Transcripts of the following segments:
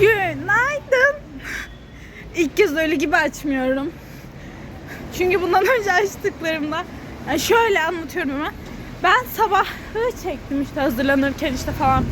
Günaydın. İlk kez öyle gibi açmıyorum. Çünkü bundan önce açtıklarımda yani şöyle anlatıyorum hemen. Ben sabahı çektim işte hazırlanırken işte falan.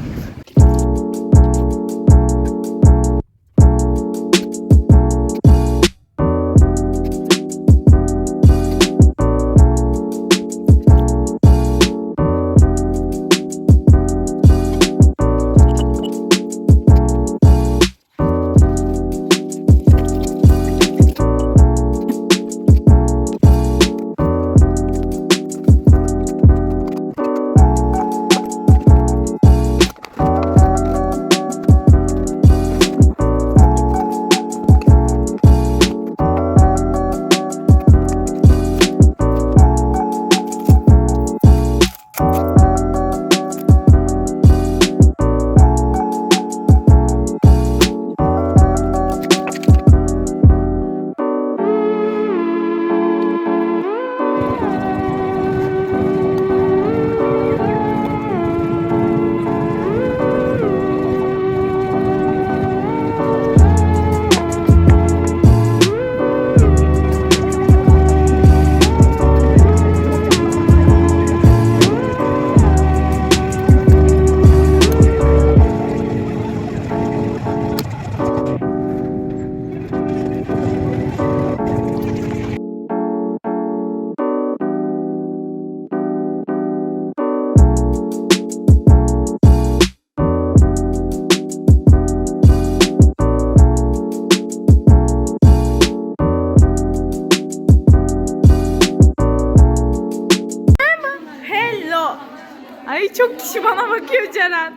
Ay çok kişi bana bakıyor Ceren.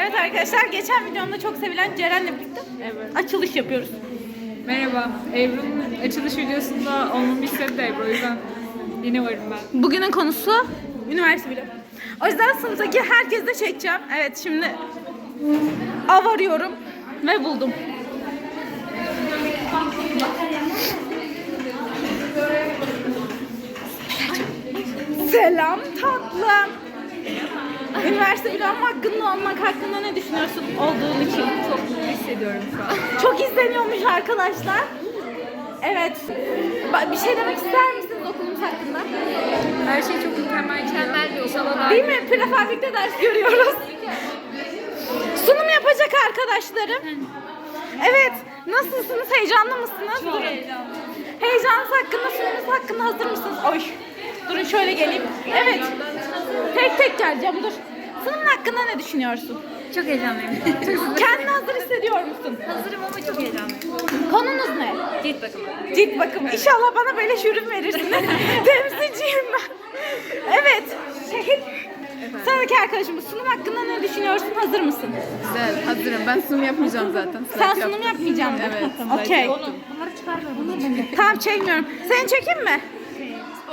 Evet arkadaşlar geçen videomda çok sevilen Ceren'le birlikte Evet. açılış yapıyoruz. Merhaba. Ebru'nun açılış videosunda olmamı istedi Ebru. O yüzden yine varım ben. Bugünün konusu üniversite bile. O yüzden sınıftaki herkesi de çekeceğim. Evet şimdi av arıyorum ve buldum. Selam tatlım. Üniversite bile hakkında olmak hakkında ne düşünüyorsun olduğun için? Çok mutlu hissediyorum şu an. Çok izleniyormuş arkadaşlar. Evet. Bir şey demek ister misiniz okulumuz hakkında? Her şey çok mükemmel. Mükemmel bir okul. Değil mi? Prefabrikte ders görüyoruz. Sunum yapacak arkadaşlarım. Evet. Nasılsınız? Heyecanlı mısınız? Çok Durun. heyecanlı. Heyecanınız hakkında, sunumunuz hakkında hazır mısınız? Oy. Durun şöyle geleyim. Evet. Tek tek geleceğim. Dur. Sunumun hakkında ne düşünüyorsun? Çok heyecanlıyım. Kendini hazır hissediyor musun? Hazırım ama çok heyecanlıyım. Konunuz ne? Cilt bakımı. Cilt bakımı. İnşallah bana beleş ürün verirsiniz. Temsilciyim ben. Evet. Şehir. Sıradaki arkadaşımız sunum hakkında ne düşünüyorsun? Hazır mısın? Güzel, hazırım. Ben sunum yapmayacağım zaten. Sen sunum yapmayacaksın. Evet. Okey. Bunları çıkarma. Bunları Tamam çekmiyorum. Seni çekeyim mi?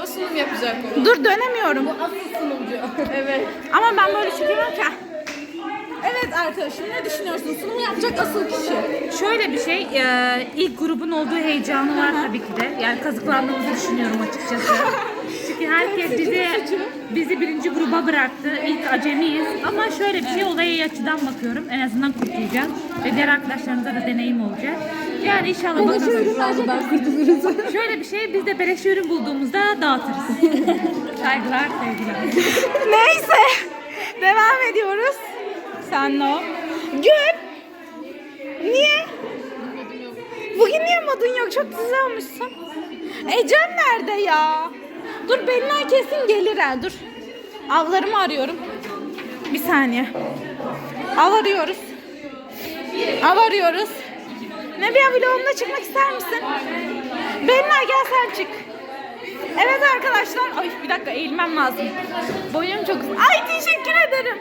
O sunum yapacak. Dur dönemiyorum. Asıl sunumcu. evet. Ama ben böyle çekiyorum ki. Evet arkadaşım ne düşünüyorsun? Sunum yapacak asıl kişi. Şöyle bir şey, e, ilk grubun olduğu heyecanı var tabii ki de. Yani kazıklandığımızı düşünüyorum açıkçası. Çünkü herkes bizi bizi birinci gruba bıraktı. İlk acemiyiz. Ama şöyle bir şey, olaya açıdan bakıyorum. En azından kurtulacağız. Ve diğer arkadaşlarımıza da deneyim olacak. Yani inşallah bakalım. Kurtuluruz. Şöyle bir şey, biz de beleş ürün bulduğumuzda dağıtırız. Saygılar, sevgiler. Neyse. Devam ediyoruz. Sen o. Gül. Niye? Bugün niye modun yok? Çok güzel olmuşsun. Ecem nerede ya? Dur Belinay kesin gelir ha. Dur. Avlarımı arıyorum. Bir saniye. Av arıyoruz. Av arıyoruz. Nebiye vlogumda çıkmak ister misin? Belinay gel sen çık. Evet arkadaşlar. Ay bir dakika eğilmem lazım. Boyum çok uzun. Ay teşekkür ederim.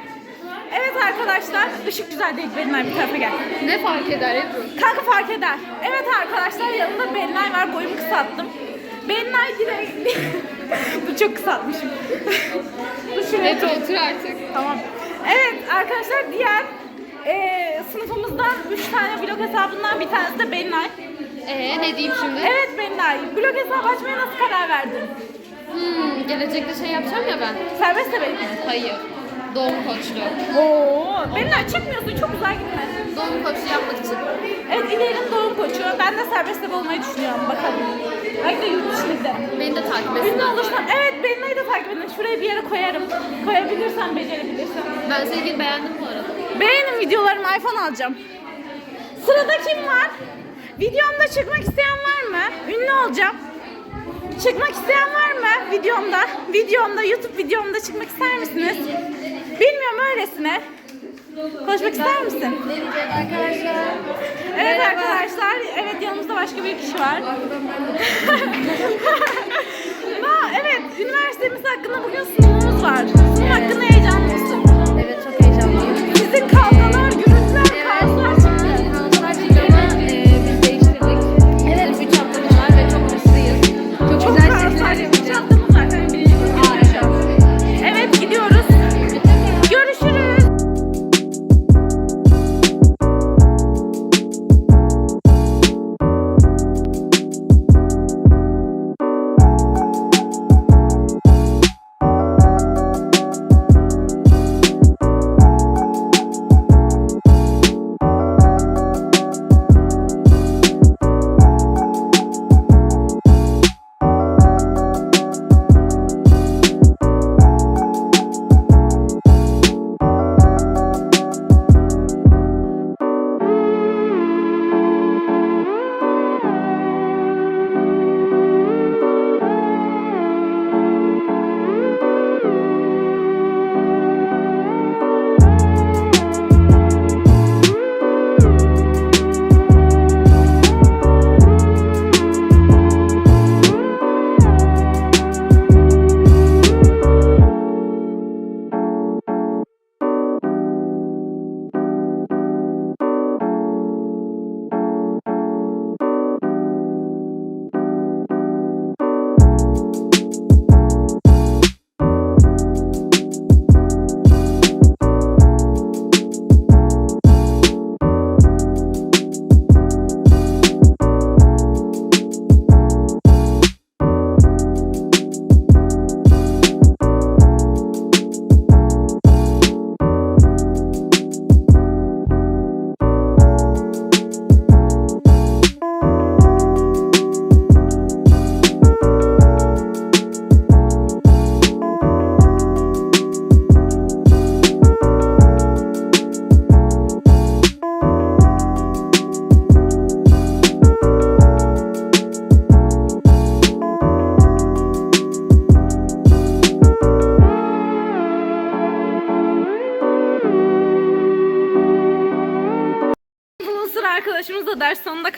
Evet arkadaşlar. Işık güzel değil. Belinay bir tarafa gel. Ne fark eder Ebru? Kanka fark eder. Evet arkadaşlar yanımda Belinay var. Boyumu kısalttım. Belinay direkt... Bu çok kısaltmışım. Bu şuraya Evet otur artık. Tamam. Evet arkadaşlar diğer eee sınıfımızdan 3 tane blog hesabından bir tanesi de Belinay. Ee ne diyeyim şimdi? Evet Belinay. Blog hesabı açmaya nasıl karar verdin? Hmm, gelecekte şey yapacağım ya ben. Serbest de benim. Hayır. Doğum koçluğu. Oo, Belinay çıkmıyorsun çok uzağa gitme. Doğum koçluğu yapmak için koçu. Ben de serbest tabi olmayı düşünüyorum. Bakalım. Belki de yurt dışına giderim. Beni de takip Ünlü etsinler. olursam, evet Belina'yı da takip edin. Şuraya bir yere koyarım. Koyabilirsem, becerebilirsem. Ben sevgili beğendim bu arada. Beğenin videolarımı iPhone alacağım. Sırada kim var? Videomda çıkmak isteyen var mı? Ünlü olacağım. Çıkmak isteyen var mı videomda? Videomda, YouTube videomda çıkmak ister misiniz? Bilmiyorum öylesine. Konuşmak ister misin? arkadaşlar. Evet arkadaşlar, evet yanımızda başka bir kişi var. Evet, üniversitemiz hakkında bugün sunumumuz var. Sunum hakkında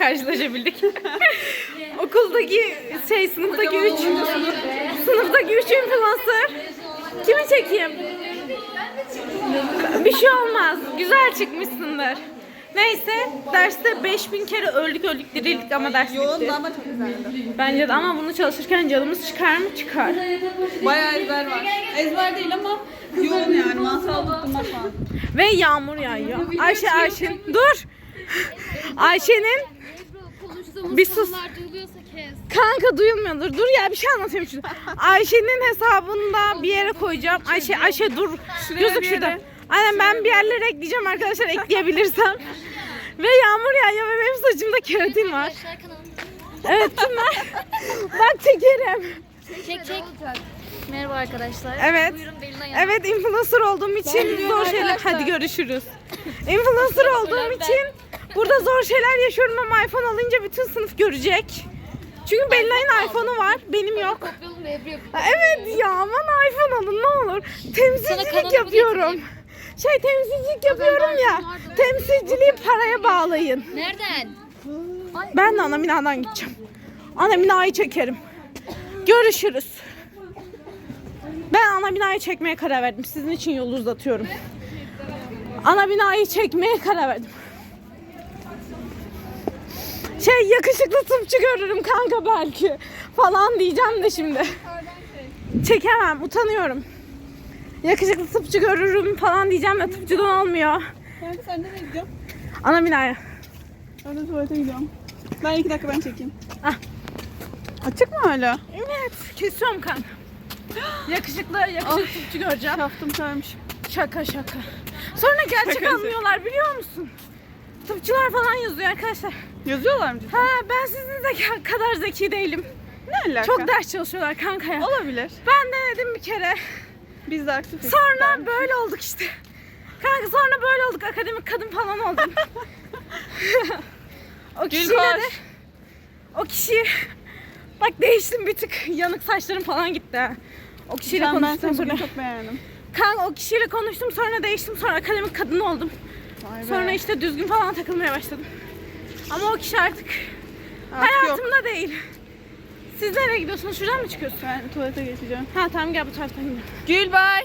karşılaşabildik. Okuldaki şey sınıftaki üç sınıftaki üç influencer. Kimi çekeyim? Bir şey olmaz. Güzel çıkmışsındır. Neyse derste 5000 kere öldük öldük dirildik ama ders bitti. ama çok güzeldi. Bence de ama bunu çalışırken canımız çıkar mı? Çıkar. Bayağı ezber var. Ezber değil ama yoğun yani. Masal tutturmak falan. Ve yağmur yağıyor. Ayşe Ayşe dur. Ayşe'nin Konuştuğumuz Bir sus. konular duyuluyorsa kes. Kanka duyulmuyordur. Dur ya bir şey anlatayım şurada. Ayşe'nin hesabında bir yere koyacağım. Ayşe Ayşe dur. Gözük şurada. Aynen ben bir yerlere ekleyeceğim arkadaşlar ekleyebilirsem. ve yağmur yağıyor ve benim saçımda keratin var. Evet kimler? Bak çekerim. Çek çek. Merhaba arkadaşlar. Evet. Buyurun. Evet influencer olduğum için zor şeyler. Hadi görüşürüz. Influencer olduğum için burada zor şeyler yaşıyorum ama iPhone alınca bütün sınıf görecek. Çünkü Belinay'ın iPhone'u var, benim yok. Kopyalım. Ha, Evet ya aman iPhone alın ne olur. Temsilcilik kanalımı yapıyorum. Şey temsilcilik yapıyorum ya. Temsilciliği paraya bağlayın. Nereden? Ben de ana binadan gideceğim. Ana binayı çekerim. Görüşürüz. Ben ana binayı çekmeye karar verdim. Sizin için yolu uzatıyorum. Ana binayı çekmeye karar verdim. Şey yakışıklı tıpçı görürüm kanka belki falan diyeceğim de şimdi. Çekemem utanıyorum. Yakışıklı tıpçı görürüm falan diyeceğim de tıpçıdan olmuyor. Yani sen nereye gidiyorsun? Ana binaya. Ben de tuvalete gidiyorum. Ben iki dakika ben çekeyim. Ah. Açık mı hala? Evet kesiyorum kanka. Yakışıklı yakışıklı tıpçı göreceğim. Şaftım sarmış. Şaka şaka. Sonra gerçek Şakası. almıyorlar biliyor musun? Tıpçılar falan yazıyor arkadaşlar. Yazıyorlar mı cidden? Ha ben sizin zeka kadar zeki değilim. Ne alaka? Çok ders çalışıyorlar kanka ya. Olabilir. Ben denedim bir kere. Biz de aktif Sonra böyle olduk işte. Kanka sonra böyle olduk. Akademik kadın falan oldum. o kişiyle de o kişi bak değiştim bir tık. Yanık saçlarım falan gitti. ha. O kişiyle Sen ben konuştum seni sonra. bugün çok beğendim. Kanka o kişiyle konuştum sonra değiştim sonra akademik kadın oldum. Vay be. Sonra işte düzgün falan takılmaya başladım. Ama o kişi artık, Artık yok. hayatımda değil. Siz nereye gidiyorsunuz? Şuradan mı çıkıyorsun? Ben tuvalete geçeceğim. Ha tamam gel bu taraftan gidelim. Gül bay.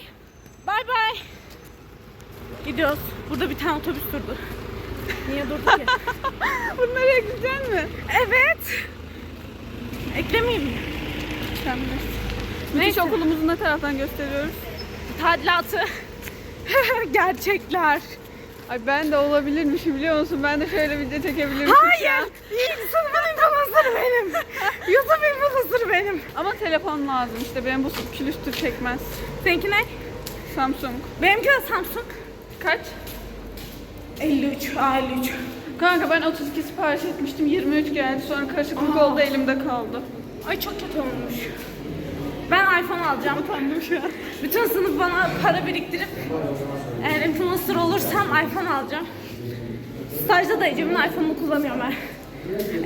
Bay bay. Gidiyoruz. Burada bir tane otobüs durdu. Niye durdu ki? Bunları ekleyecek mi? evet. Eklemeyeyim mi? Sen bilirsin. Müthiş okulumuzu ne taraftan gösteriyoruz? Tadilatı. Gerçekler. Ay ben de olabilirmişim biliyor musun? Ben de şöyle video çekebilirmişim. Hayır. sınıfın influencer'ı benim. YouTube influencer'ı benim. Ama telefon lazım işte benim bu külüstür çekmez. Seninki ne? Samsung. Benimki de Samsung. Kaç? 53, A53. Kanka ben 32 sipariş etmiştim 23 geldi sonra karışıklık oldu elimde kaldı. Ay çok kötü olmuş. Ben iPhone alacağım. Utandım şu an. Bütün sınıf bana para biriktirip eğer influencer olursam iPhone alacağım. Stajda da Ecem'in iPhone'unu kullanıyorum ben.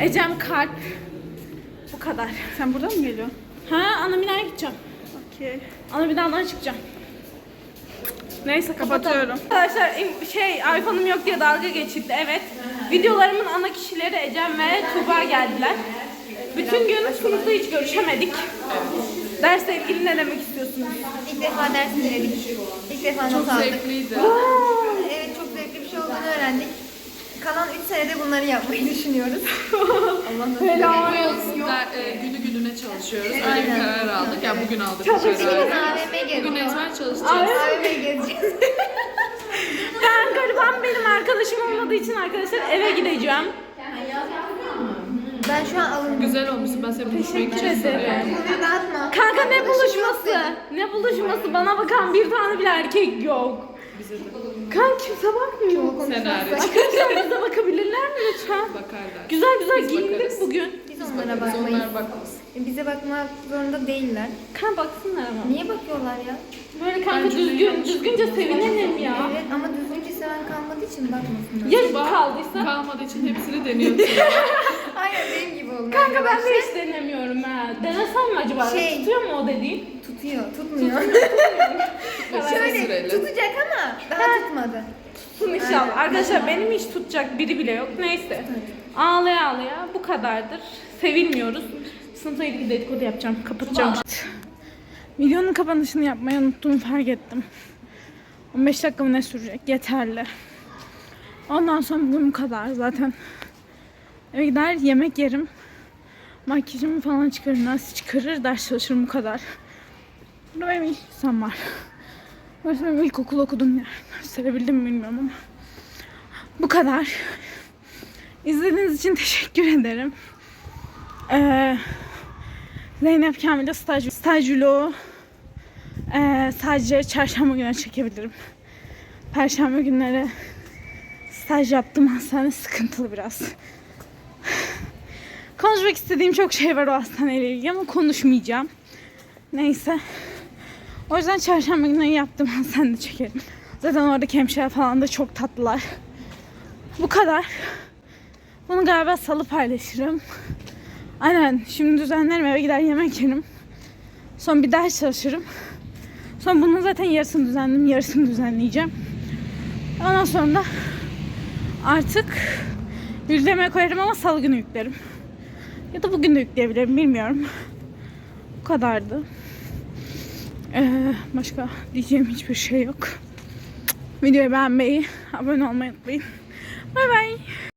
Ecem kalp. Bu kadar. Sen buradan mı geliyorsun? Ha ana binaya gideceğim. Okey. Ana binadan çıkacağım. Neyse. Kapatıyorum. Arkadaşlar şey iPhone'um yok diye dalga geçildi. Evet. Videolarımın ana kişileri Ecem ve Tuğba geldiler. Bütün gün sınıfta hiç görüşemedik. Dersle ilgili ne demek istiyorsunuz? İlk defa ders dinledik. İlk defa not aldık. Zevkliydi. Evet çok zevkli bir şey olduğunu öğrendik. Kalan 3 senede bunları yapmayı düşünüyoruz. Allah nasip eder. Der, e, günü gününe çalışıyoruz. Öyle Aynen. bir karar aldık. Yani bugün aldık bu Biz kararı. AVM Bugün gezeceğiz. ezber çalışacağız. AVM gezeceğiz. Ben gariban benim arkadaşım olmadığı için arkadaşlar eve gideceğim. Ben şu an alındım. Güzel olmuşsun. Ben seni buluşmayı Teşekkür ederim. Konuyu dağıtma. Kanka ne buluşması? Ne buluşması? Bana bakan bir tane bile erkek yok. Kanka kimse bakmıyor. Sen hariç. Arkadaşlar bize bakabilirler mi lütfen? Bakarlar. Güzel güzel Biz giyindik bugün. Biz onlara bakmayız. onlar bakmaz. Bize bakmak zorunda değiller. Kanka baksınlar ama. Niye bakıyorlar ya? Böyle kanka düzgün, düzgünce sevinelim ya. Evet ama düzgünce seven kalmadığı için bakmasınlar. Ya kaldıysa? Kalmadığı için hepsini deniyorsun. Aynen benim gibi olun. Kanka ben de hiç denemiyorum ha. Denesem mi acaba? Şey- Tutuyor mu o dediğin? Tutuyor, tutmuyor. Şöyle süreli. tutacak ama daha tutmadı. Tutsun inşallah. Arkadaşlar benim hiç tutacak biri bile yok. Neyse. Ağlaya ağlaya bu kadardır. Sevilmiyoruz. Sınıfla ilgili dedikodu yapacağım. Kapatacağım. Videonun kapanışını yapmayı unuttuğumu fark ettim. 15 dakika mı ne sürecek? Yeterli. Ondan sonra bugün bu kadar. Zaten eve gider yemek yerim. Makyajımı falan çıkarır. Nasıl çıkarır? Ders çalışırım bu kadar. Burada benim ilk lisem var. Burası benim ilkokul okudum yer. Gösterebildim mi bilmiyorum ama. Bu kadar. İzlediğiniz için teşekkür ederim. Ee, Zeynep Kamil'de staj, staj vlogu ee, sadece çarşamba günü çekebilirim. Perşembe günleri staj yaptım hastane sıkıntılı biraz. Konuşmak istediğim çok şey var o hastaneyle ilgili ama konuşmayacağım. Neyse. O yüzden çarşamba günü yaptım sen de çekerim. Zaten oradaki hemşire falan da çok tatlılar. Bu kadar. Bunu galiba salı paylaşırım. Aynen şimdi düzenlerim eve gider yemek yerim. Sonra bir ders çalışırım. Sonra bunun zaten yarısını düzenledim, yarısını düzenleyeceğim. Ondan sonra da artık yüklemeye koyarım ama salı günü yüklerim. Ya da bugün de yükleyebilirim bilmiyorum. Bu kadardı. Ee, başka diyeceğim hiçbir şey yok. Videoyu beğenmeyi, abone olmayı unutmayın. Bay bay.